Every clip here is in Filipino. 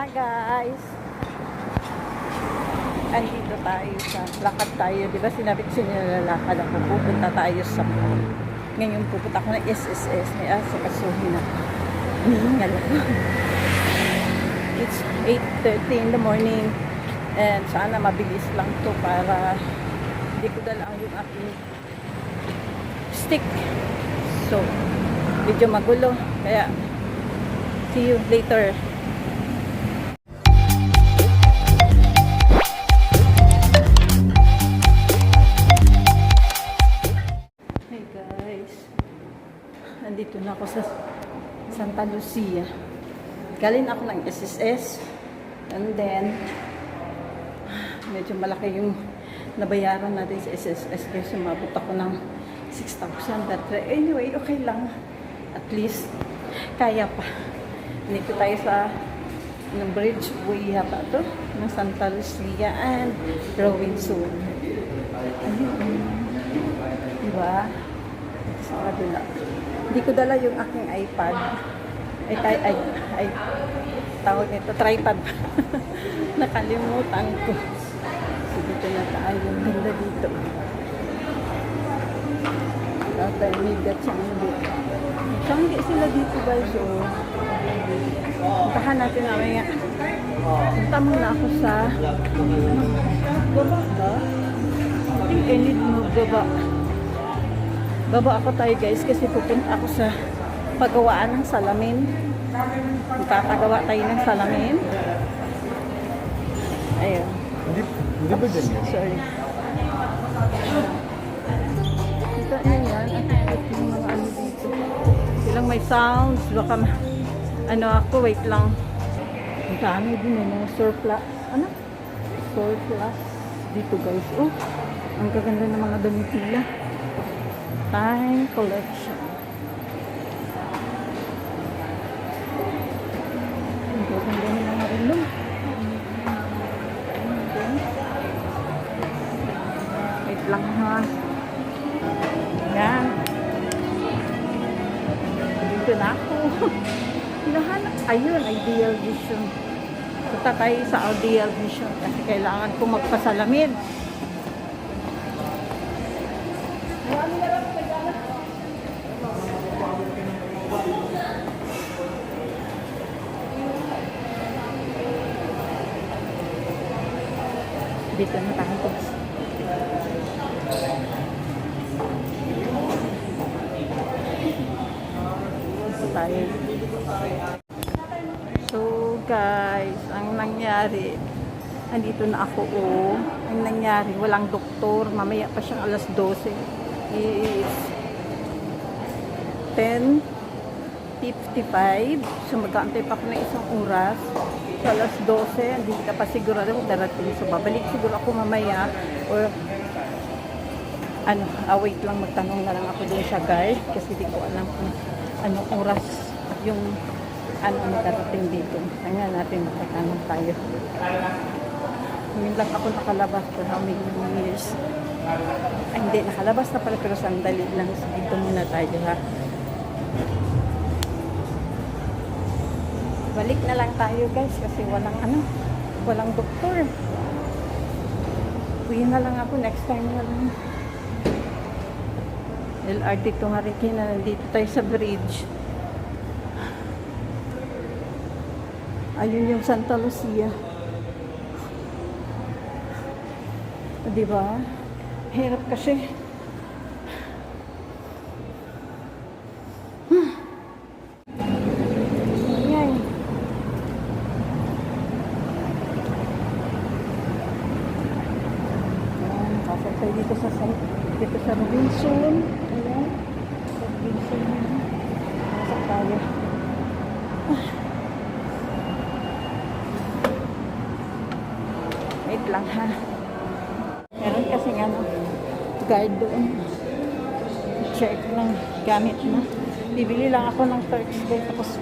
Hi guys! Andito tayo sa lakad tayo. Di ba sinabi ko sa inyo lalakad ako. Pupunta tayo sa mall. Ngayon pupunta ako ng SSS. May asa kasuhin ako. Nihingal ako. It's 8.30 in the morning. And sana mabilis lang to para hindi ko dala yung aking stick. So, medyo magulo. Kaya, see you later. Ako sa Santa Lucia. Galing ako ng SSS and then medyo malaki yung nabayaran natin sa SSS kaya sumabot ako ng 6,000 but anyway, okay lang. At least, kaya pa. Nito tayo sa ng bridge way yata to ng Santa Lucia and Robinson. Ayun. Diba? Sa kabila. Hindi ko dala yung aking iPad. Ay, ay, ay, ay tawag nito, tripod. Nakalimutan ko. So, dito na tayo. Ganda dito. Tatay, may gatsanggi. Gatsanggi sila dito guys. So, puntahan natin mamaya. Punta muna ako sa baba ba? I think I need mo baba. Baba ako tayo guys kasi pupunta ako sa paggawaan ng salamin. Magpapagawa tayo ng salamin. Ayun. Hindi, hindi ba dyan yun? Sorry. Kita niyo yan. Cute yung mga ano dito. Silang may sounds. Baka ano ako, wait lang. Ang dami din eh, mga surplus. Ano? Surplus. Dito guys. Oh, ang gaganda ng mga damit nila. Time collection. Okay. Wait lang ha. Yan. Dito na ako. Hinahanap. Ayun, ideal vision. Punta tayo sa ideal vision kasi kailangan ko magpasalamin. Dito na tayo. Dito. So guys, ang nangyari, andito na ako oh. Ang nangyari, walang doktor. Mamaya pa siyang alas 12. Is 10.55. So mag-aantay pa ako ng isang oras. Sa alas 12, hindi ka pa sigurado kung darating. So babalik siguro ako mamaya. Or ano, ah, wait lang, magtanong na lang ako dun sa guard. Kasi di ko alam kung anong oras yung ano ano darating dito. Kanya natin makatanong tayo. Ngayon lang ako nakalabas for how many years. Ay, hindi, nakalabas na pala pero sandali lang. So, dito muna tayo ha. Balik na lang tayo guys kasi walang ano, walang doktor. Uwi na lang ako next time na lang. LRT to Marikina, nandito tayo sa bridge. Ayun yung Santa Lucia. Di ba? Hirap kasi. Hmm. Ayan. Ayan, pasok tayo dito sa San- dito sa Robinson. Ayan. Sa Robinson. Pasok tayo. Wait lang ha. Meron kasi ano, guard doon. Check lang gamit na. Bibili lang ako ng Thursday tapos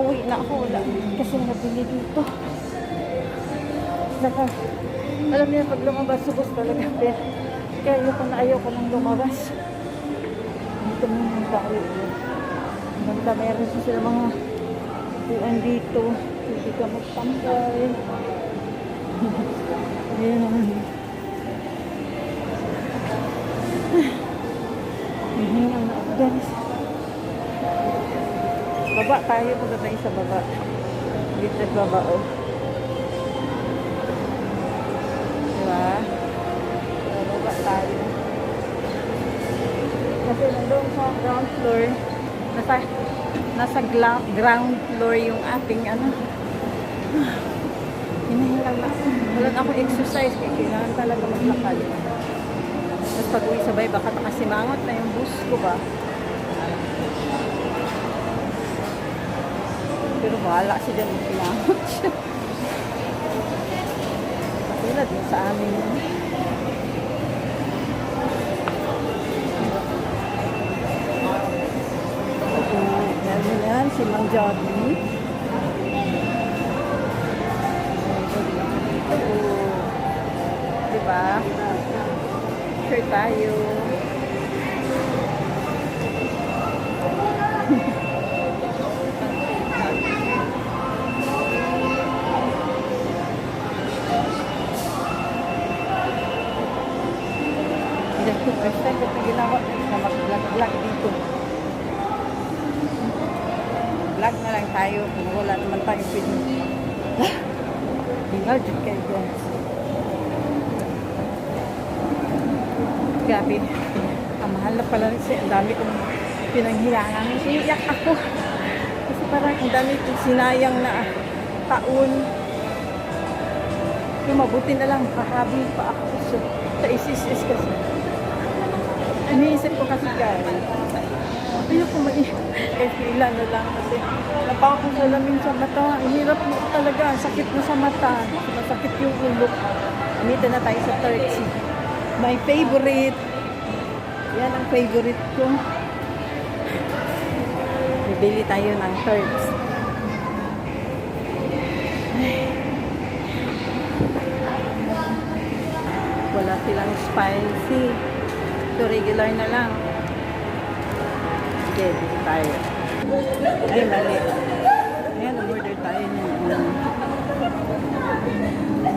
uwi na ako wala. Kasi nabili dito. Saka, alam niyo pag lumabas subos talaga. Kaya, ayoko na ayoko nang lumabas. Dito muna tayo. Ang ganda meron sila mga upuan dito. Hindi ka magtampay. Ayan. Hihinga na ako guys. Baba tayo punta tayo sa baba. Dito sa baba oh. Diba? So, baba tayo. Kasi nandun sa ground floor, nasa, nasa ground floor yung ating ano. Hinahingal na ako. Wala na akong exercise kaya kailangan talaga maglakad. Tapos pag uwi sabay, baka nakasimangot na yung bus ko ba? Pero bahala siya dyan, simangot siya. Katulad yung sa amin. Ito, meron yan, si Mang Johnny. Ba? Sure tayo. First time ko ito ginawa na mag-vlog-vlog dito. Vlog na lang tayo kung wala naman tayo pwede. Hingal dyan kayo guys. Grabe. Ang mahal na pala siya. Ang dami kong pinanghilangan. Iiyak ako. Kasi parang ang dami kong sinayang na taon. Yung mabuti na lang, kakabi pa ako sa, sa ISIS kasi. Iniisip ko kasi guys, ayoko mai kahit ilan na lang kasi napakong salamin sa mata. Ang hirap mo talaga, sakit na sa mata. Masakit yung ulo. Amita na tayo sa Turkey. My favorite. Yan ang favorite ko. Bibili tayo ng Turks. Wala silang spicy. So, regular na lang. Sige, bili tayo. Ay, mali. Ayan, order tayo ng ano.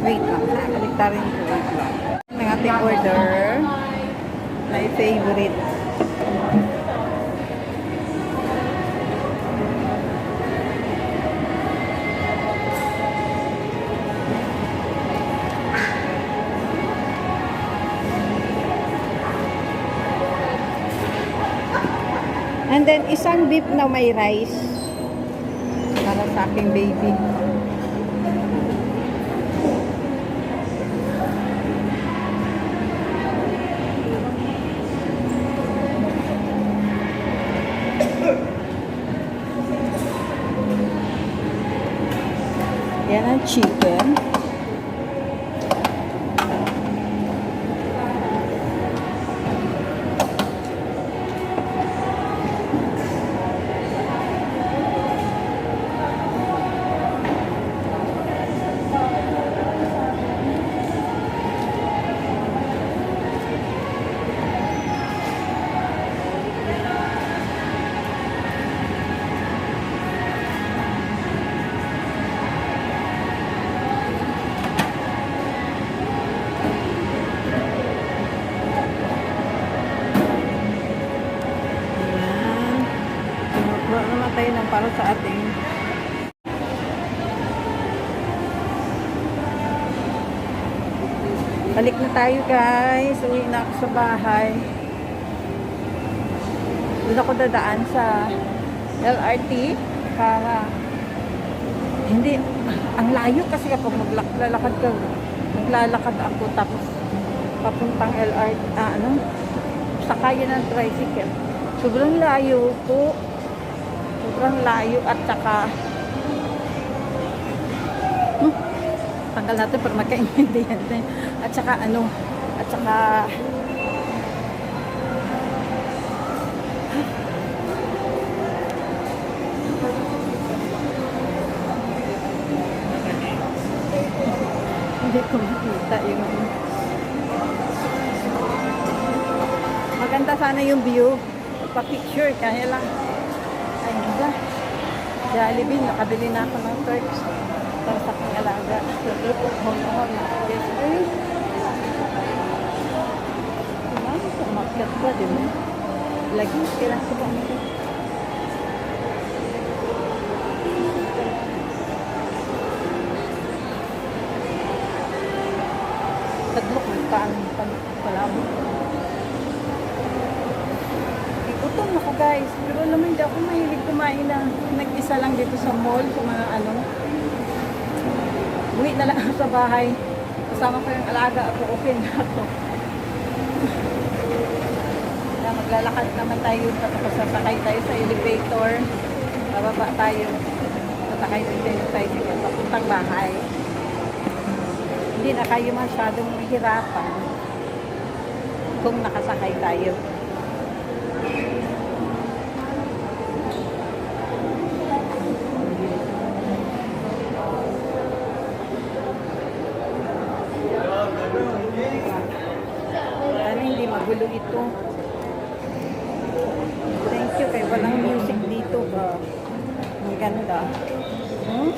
Wait lang, ha? Kaliktarin ko. Ating order. My favorite. And then, isang beef na may rice. Para sa aking baby. Yan ang chicken. Balik na tayo guys. Uwi na ako sa bahay. Doon ako dadaan sa LRT para hindi ang layo kasi kapag maglalakad ka maglalakad ako tapos papuntang LRT ah, ano sakayan ng tricycle sobrang layo po sobrang layo at saka hmm, tanggal natin para magkaintindihan din. at saka ano at saka hindi ko makita yung maganda sana yung view. Pa-picture kaya lang. Ay ba Jollibee nakabili na ako ng Turks alaga. Umakyat ba, di ba? Lagi, kailan ko ba nito? Tadlok, nagpaan, palabo. Ikutom ako guys, pero alam mo hindi ako mahilig kumain na nag-isa lang dito sa mall, sa mga Uwi na lang ako sa bahay. Kasama ko yung alaga ako, okay na ako. na maglalakad naman tayo tapos sasakay tayo sa elevator. Bababa tayo. Sasakay tayo tayo sa papuntang bahay. Hindi na kayo masyadong mahirapan kung nakasakay tayo. Sana hindi magulo ito. Thank you kay walang music dito ba. Ang ganda. Hmm?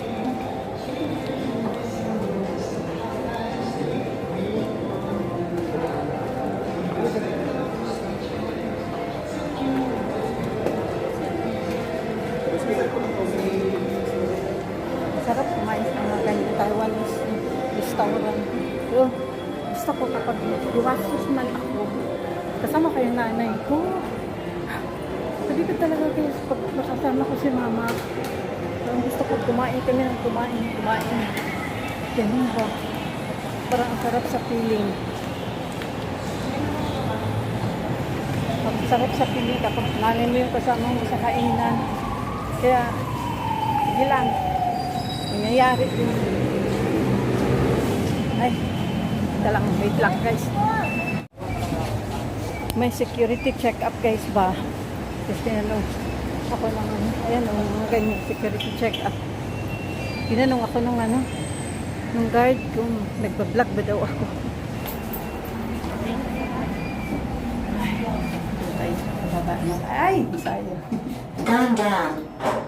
Sarap kumain sa mga ganyan Taiwanese restaurant. Pero gusto ko kapag iwasos man ako, kasama ko yung nanay ko. Sabi ko talaga guys, pag makasama ko si mama, parang gusto ko kumain kami ng kumain, kumain. Ganun ba? Parang ang sarap sa feeling. Ang sarap sa feeling kapag nanay mo yung kasama mo sa kainan. Kaya, sige lang. Nangyayari yun. Ay, ito lang, wait lang guys. May security check-up guys ba? Kasi ano, ako lang ayan o, mga ganyan, security check-up. Tinanong ako nung ano, nung guard kung nagbablog ba daw ako. Ay, baba na. Ay, sayang. Down, down.